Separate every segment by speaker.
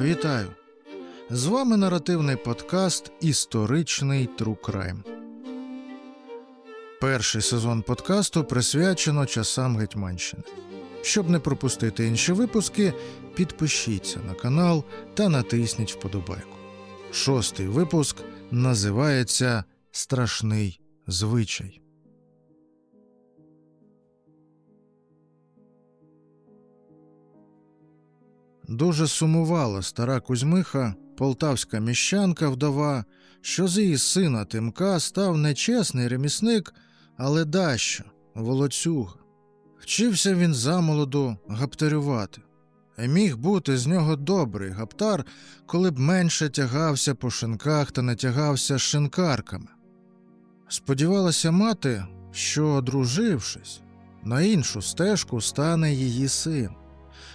Speaker 1: Вітаю! З вами наративний подкаст Історичний Crime. Перший сезон подкасту присвячено часам Гетьманщини. Щоб не пропустити інші випуски, підпишіться на канал та натисніть вподобайку. Шостий випуск називається Страшний звичай. Дуже сумувала стара Кузьмиха, полтавська міщанка вдова, що з її сина Тимка став не чесний ремісник, але дащо, волоцюга. Вчився він замолоду гаптарювати. І міг бути з нього добрий гаптар, коли б менше тягався по шинках та не тягався шинкарками. Сподівалася мати, що, одружившись, на іншу стежку стане її син.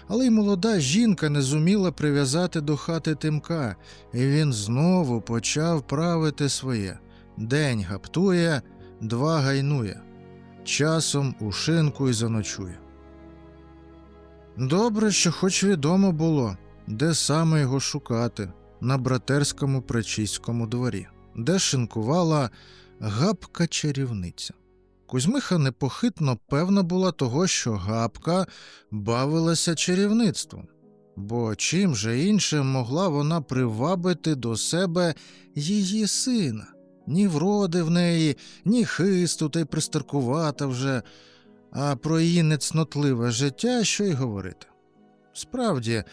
Speaker 1: Але й молода жінка не зуміла прив'язати до хати тимка, і він знову почав правити своє день гаптує, два гайнує, часом у шинку й заночує. Добре, що хоч відомо було, де саме його шукати на братерському пречиському дворі, де шинкувала гапка чарівниця. Кузьмиха непохитно певна була того, що гапка бавилася чарівництвом, бо чим же іншим могла вона привабити до себе її сина, ні вроди в неї, ні хисту та й пристаркувата вже, а про її нецнотливе життя що й говорити. Справді,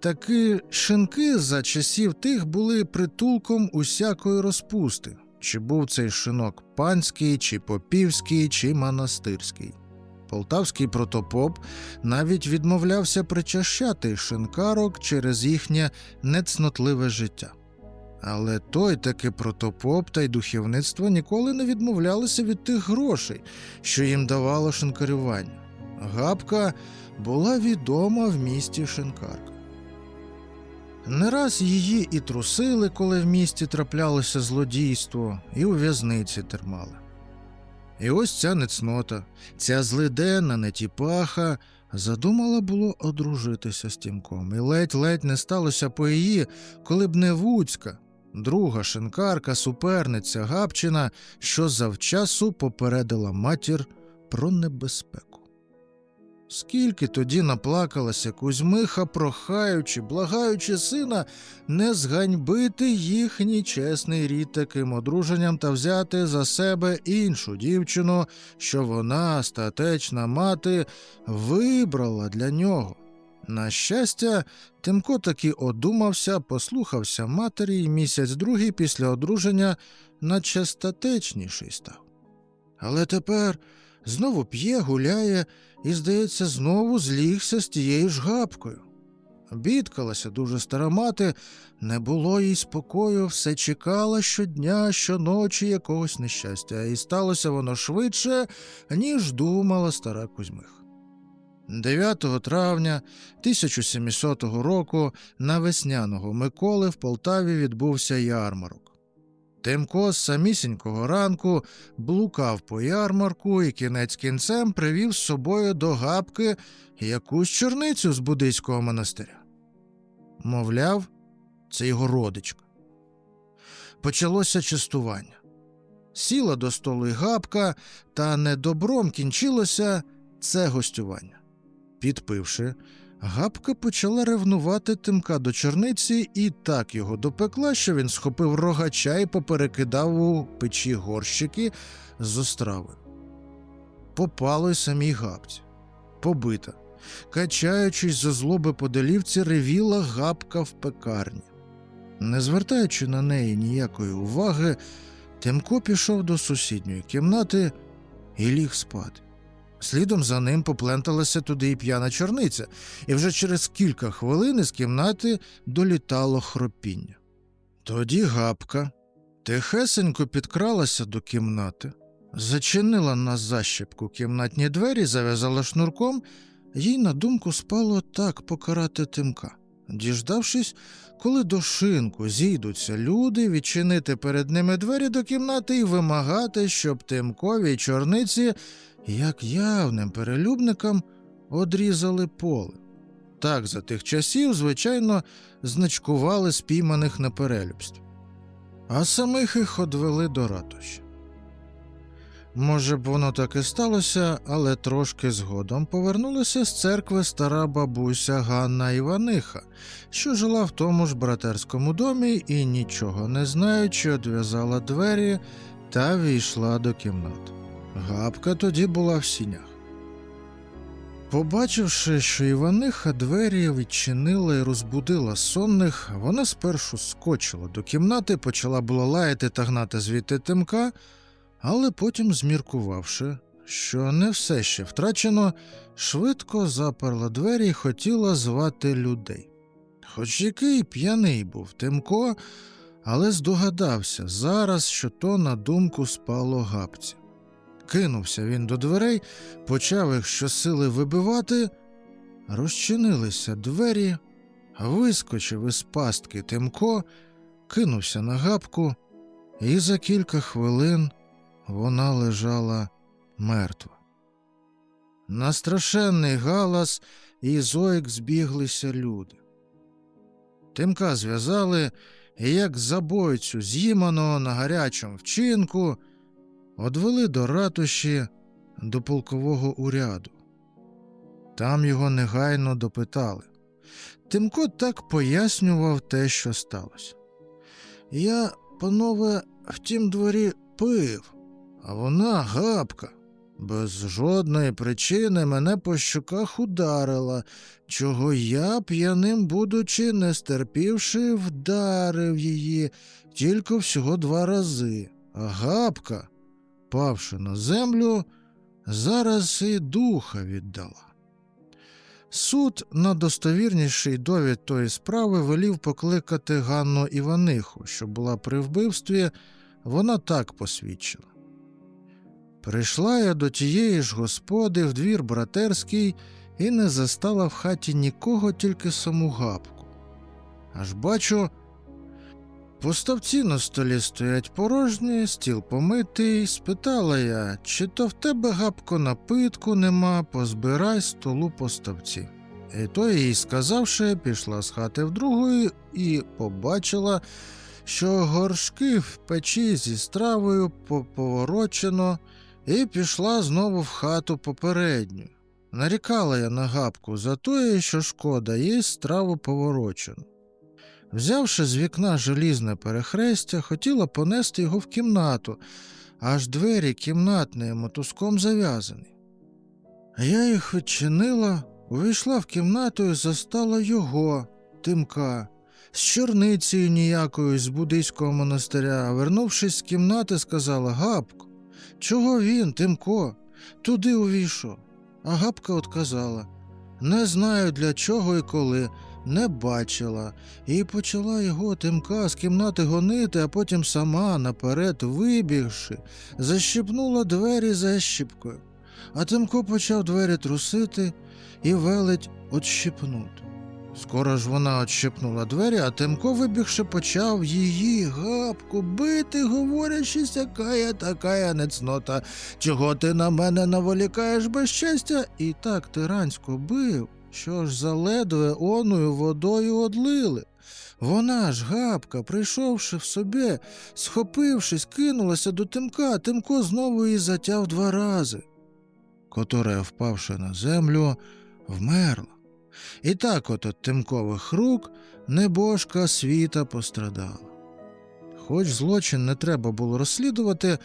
Speaker 1: таки шинки за часів тих були притулком усякої розпусти, чи був цей шинок панський, чи попівський, чи монастирський. Полтавський протопоп навіть відмовлявся причащати шинкарок через їхнє нецнотливе життя. Але той таки протопоп та й духовництво ніколи не відмовлялися від тих грошей, що їм давало шинкарювання. Гапка була відома в місті шинкарка. Не раз її і трусили, коли в місті траплялося злодійство, і у в'язниці термали. І ось ця нецнота, ця злиденна нетіпаха задумала було одружитися з тімком, і ледь-ледь не сталося по її, коли б не Вуцька, друга шинкарка, суперниця Гапчина, що завчасу попередила матір про небезпеку. Скільки тоді наплакалася Кузьмиха, прохаючи, благаючи сина не зганьбити їхній чесний рід таким одруженням та взяти за себе іншу дівчину, що вона, статечна мати, вибрала для нього. На щастя, Тимко таки одумався, послухався матері і місяць другий після одруження наче статечніший став. Але тепер знову п'є, гуляє і, здається, знову злігся з тією ж гапкою. Бідкалася дуже стара мати, не було їй спокою, все чекала щодня, щоночі якогось нещастя, і сталося воно швидше, ніж думала стара Кузьмиха. 9 травня 1700 року на весняного Миколи в Полтаві відбувся ярмарок. Тимко з самісінького ранку блукав по ярмарку і кінець кінцем привів з собою до гапки якусь чорницю з буддийського монастиря. Мовляв, це його родичка. Почалося частування. Сіла до столу й гапка, та недобром кінчилося це гостювання. Підпивши, Гапка почала ревнувати тимка до чорниці і так його допекла, що він схопив рогача і поперекидав у печі горщики з остравою. Попало й самій гапці. Побита. Качаючись за злоби по долівці, ревіла гапка в пекарні. Не звертаючи на неї ніякої уваги, Тимко пішов до сусідньої кімнати і ліг спати. Слідом за ним попленталася туди і п'яна чорниця, і вже через кілька хвилин із кімнати долітало хропіння. Тоді гапка тихесенько підкралася до кімнати, зачинила на защепку кімнатні двері, зав'язала шнурком, їй на думку спало так покарати тимка. Діждавшись, коли до шинку зійдуться люди, відчинити перед ними двері до кімнати і вимагати, щоб тимковій чорниці як явним перелюбникам одрізали поле. Так за тих часів, звичайно, значкували спійманих на перелюбстві, а самих їх одвели до ратуші. Може б, воно так і сталося, але трошки згодом повернулася з церкви стара бабуся Ганна Іваниха, що жила в тому ж братерському домі і, нічого не знаючи, одв'язала двері та війшла до кімнат. Габка тоді була в сінях. Побачивши, що Іваниха двері відчинила і розбудила сонних, вона спершу скочила до кімнати, почала було лаяти та гнати звідти тимка, але потім, зміркувавши, що не все ще втрачено, швидко заперла двері і хотіла звати людей. Хоч який п'яний був Тимко, але здогадався зараз, що то на думку спало габці. Кинувся він до дверей, почав їх щосили вибивати, розчинилися двері, вискочив із пастки Тимко, кинувся на габку, і за кілька хвилин вона лежала мертва. На страшенний галас і зоїк збіглися люди. Тимка зв'язали, і як забойцю з'їманого на гарячому вчинку, одвели до ратуші до полкового уряду. Там його негайно допитали. Тимко так пояснював те, що сталося. Я, панове, в тім дворі пив, а вона габка. Без жодної причини мене по щоках ударила, чого я, п'яним будучи, не стерпівши, вдарив її тільки всього два рази. А габка, павши на землю, зараз і духа віддала. Суд на достовірніший довід тої справи велів покликати Ганну Іваниху, що була при вбивстві, вона так посвідчила. Прийшла я до тієї ж господи в двір братерський і не застала в хаті нікого, тільки саму гапку. Аж бачу, поставці на столі стоять порожні, стіл помитий. Спитала я, чи то в тебе гапко напитку нема, позбирай столу поставці. І то їй сказавши, пішла з хати в другої і побачила, що горшки в печі зі стравою поворочено, і пішла знову в хату попередню. Нарікала я на гапку за те, що шкода, їй страву поворочену. Взявши з вікна желізне перехрестя, хотіла понести його в кімнату, аж двері кімнатної мотузком зав'язані. Я їх відчинила, увійшла в кімнату і застала його, Тимка, з чорницею ніякою з буддийського монастиря, вернувшись з кімнати, сказала Гапко, чого він, Тимко, туди увійшов. А Гапка отказала не знаю для чого і коли, не бачила, і почала його Тимка з кімнати гонити, а потім сама наперед вибігши, защіпнула двері защіпкою. А Тимко почав двері трусити і велить отщипнути. Скоро ж вона отщипнула двері, а Тимко, вибігши, почав її гапку бити, говорячи, сякая такая нецнота. Чого ти на мене наволікаєш без щастя? І так тирансько бив, що ж заледве оною водою одлили. Вона ж, гапка, прийшовши в собі, схопившись, кинулася до Тимка, Тимко знову її затяв два рази. Которая, впавши на землю, вмерла. І так от от Тимкових рук небожка світа пострадала. Хоч злочин не треба було розслідувати,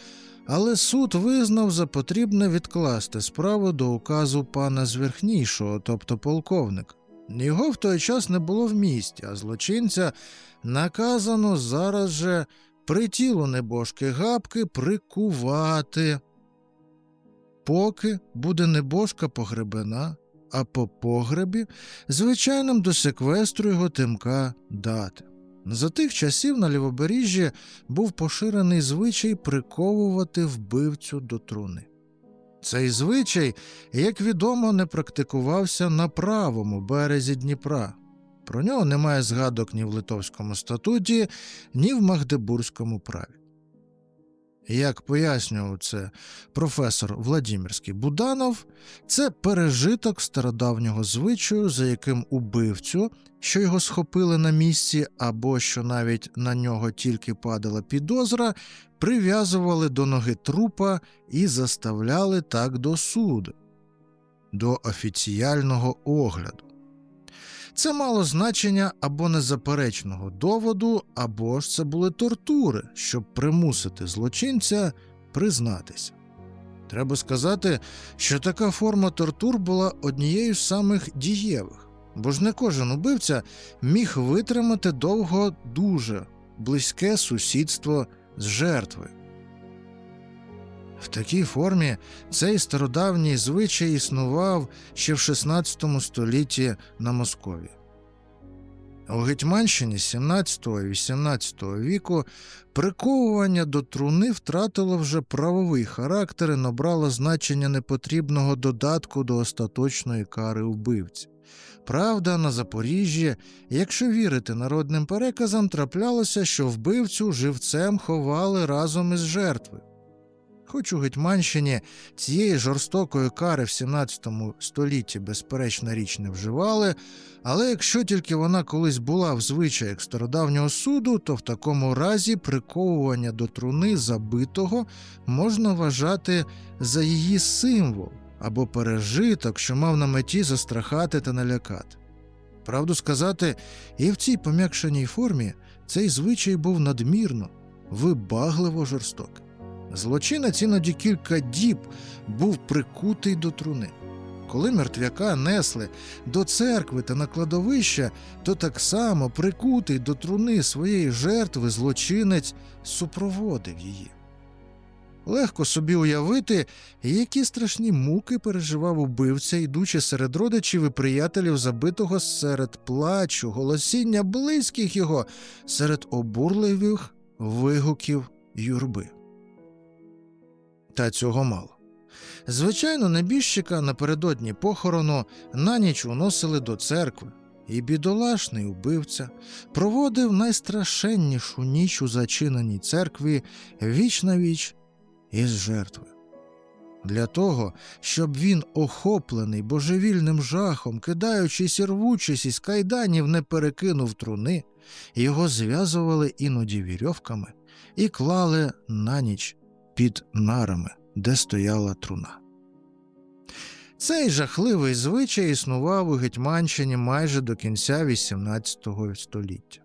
Speaker 1: але суд визнав за потрібне відкласти справу до указу пана Зверхнішого, тобто полковника. Його в той час не було в місті, а злочинця наказано зараз же при тілу небожки гапки прикувати. Поки буде небожка погребена, а по погребі звичайним до секвестру його тимка дати. За тих часів на лівобережжі був поширений звичай приковувати вбивцю до труни. Цей звичай, як відомо, не практикувався на правому березі Дніпра. Про нього немає згадок ні в Литовському статуті, ні в Магдебурзькому праві. Як пояснював це професор Владимирський Буданов, це пережиток стародавнього звичаю, за яким убивцю, що його схопили на місці, або що навіть на нього тільки падала підозра, прив'язували до ноги трупа і заставляли так до суду, до офіціального огляду. Це мало значення або незаперечного доводу, або ж це були тортури, щоб примусити злочинця признатися. Треба сказати, що така форма тортур була однією з самих дієвих, бо ж не кожен убивця міг витримати довго дуже близьке сусідство з жертвою. В такій формі цей стародавній звичай існував ще в XVI столітті на Москові. У Гетьманщині 17 і 18 віку приковування до труни втратило вже правовий характер і набрало значення непотрібного додатку до остаточної кари вбивці. Правда, на Запоріжжі, якщо вірити народним переказам, траплялося, що вбивцю живцем ховали разом із жертвою. Хоч у Гетьманщині цієї жорстокої кари в 17 столітті, безперечна річ, не вживали, але якщо тільки вона колись була в звичаях стародавнього суду, то в такому разі приковування до труни забитого можна вважати за її символ або пережиток, що мав на меті застрахати та налякати. Правду сказати, і в цій пом'якшеній формі цей звичай був надмірно, вибагливо жорстокий. Злочинець іноді кілька діб був прикутий до труни. Коли мертвяка несли до церкви та на кладовище, то так само прикутий до труни своєї жертви злочинець супроводив її. Легко собі уявити, які страшні муки переживав убивця, йдучи серед родичів і приятелів забитого серед плачу, голосіння близьких його, серед обурливих вигуків юрби. Та цього мало. Звичайно, небіжчика напередодні похорону на ніч уносили до церкви, і бідолашний убивця проводив найстрашеннішу ніч у зачиненій церкві віч на віч із жертвою. Для того, щоб він, охоплений божевільним жахом, кидаючись і рвучись із кайданів, не перекинув труни, його зв'язували іноді вірьовками і клали на ніч під нарами, де стояла труна. Цей жахливий звичай існував у Гетьманщині майже до кінця XVIII століття.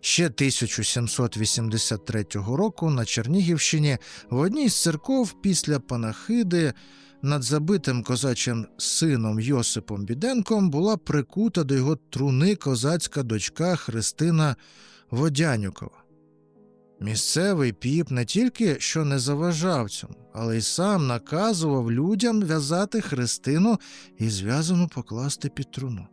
Speaker 1: Ще 1783 року на Чернігівщині в одній з церков після панахиди над забитим козачим сином Йосипом Біденком була прикута до його труни козацька дочка Христина Водянюкова. Місцевий піп не тільки що не заважав цьому, але й сам наказував людям в'язати Христину і зв'язану покласти під труну.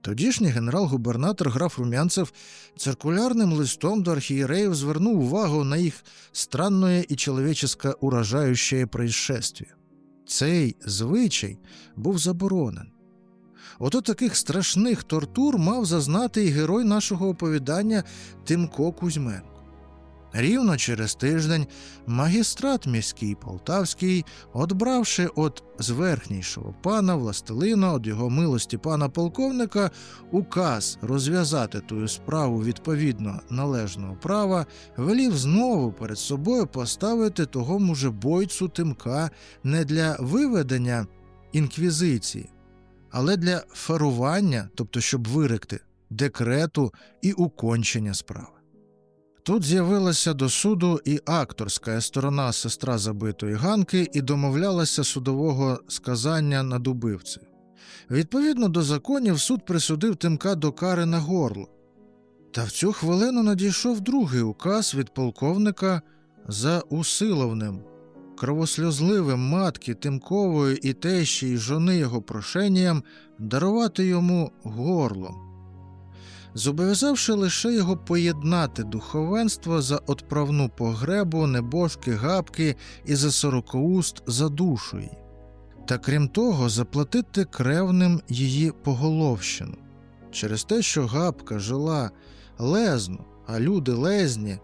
Speaker 1: Тодішній генерал-губернатор граф Румянцев циркулярним листом до архієреїв звернув увагу на їх странне і чоловіческе уражаюче происшествие. Цей звичай був заборонений. Ото таких страшних тортур мав зазнати і герой нашого оповідання Тимко Кузьменко. Рівно через тиждень магістрат міський полтавський, отбравши от зверхнійшого пана властелина від його милості пана полковника, указ розв'язати тую справу відповідно належного права, велів знову перед собою поставити того мужебойцу тимка не для виведення інквізиції, але для фарування, тобто щоб виректи декрету і укончення справи. Тут з'явилася до суду і акторська сторона сестра забитої Ганки і домовлялася судового сказання над убивцею. Відповідно до законів, суд присудив тимка до кари на горло. Та в цю хвилину надійшов другий указ від полковника за усиловним, кровосльозливим матки Тимкової і тещі й жони його прошенням дарувати йому горло зобов'язавши лише його поєднати духовенство за отправну погребу, небожки, гапки і за сорокоуст за душу. Та крім того, заплатити кревним її поголовщину через те, що гапка жила лезно, а люди лезні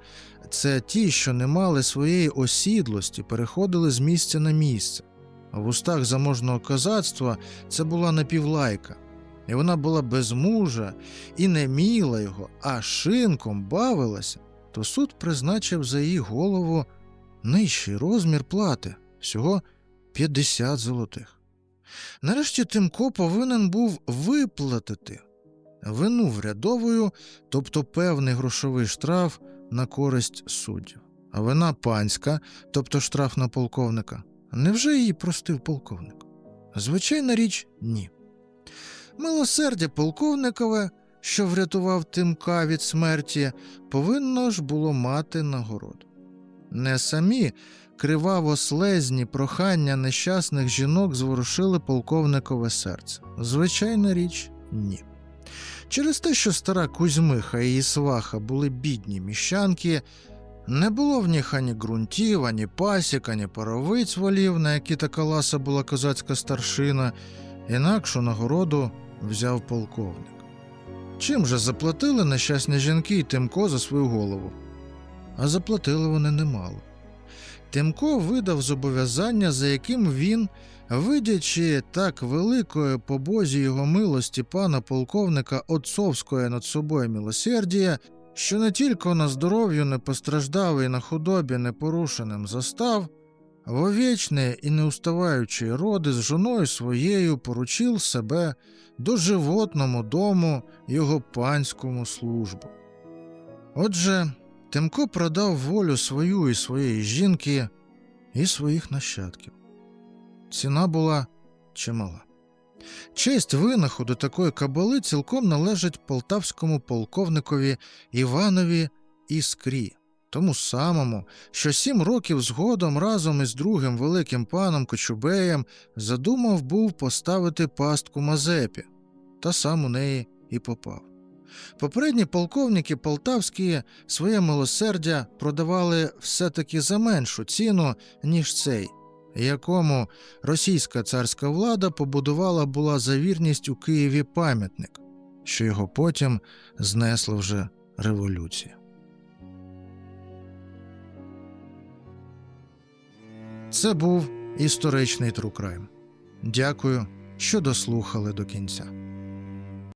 Speaker 1: це ті, що не мали своєї осідлості, переходили з місця на місце. В устах заможного козацтва це була напівлайка, і вона була без мужа і не міла його, а шинком бавилася, то суд призначив за її голову нижчий розмір плати всього 50 золотих. Нарешті Тимко повинен був виплатити вину врядовою, тобто певний грошовий штраф на користь суддів. А вина панська, тобто штраф на полковника, невже її простив полковник? Звичайна річ, ні. Милосердя полковникове, що врятував Тимка від смерті, повинно ж було мати нагороду. Не самі криваво слезні прохання нещасних жінок зворушили полковникове серце. Звичайна річ, ні. Через те, що стара Кузьмиха і її сваха були бідні міщанки, не було в них ані ґрунтів, ані пасік, ані паровиць волів, на які така ласа була козацька старшина, інакшу нагороду взяв полковник. Чим же заплатили нещасні жінки і Тимко за свою голову? А заплатили вони немало. Тимко видав зобов'язання, за яким він, видячи так великої по Бозі його милості пана полковника отцовської над собою милосердія, що не тільки на здоров'ю не постраждав і на худобі непорушеним застав, в овічне і неуставаючі роди з жоною своєю поручив себе до животному дому його панському службу. Отже, Тимко продав волю свою і своєї жінки, і своїх нащадків. Ціна була чимала. Честь винаходу такої кабали цілком належить полтавському полковникові Іванові Іскрі, тому самому, що сім років згодом разом із другим великим паном Кочубеєм задумав був поставити пастку Мазепі, та сам у неї і попав. Попередні полковники полтавські своє милосердя продавали все-таки за меншу ціну, ніж цей, якому російська царська влада побудувала була за вірність у Києві пам'ятник, що його потім знесла вже революція. Це був історичний Трукрайм. Дякую, що дослухали до кінця.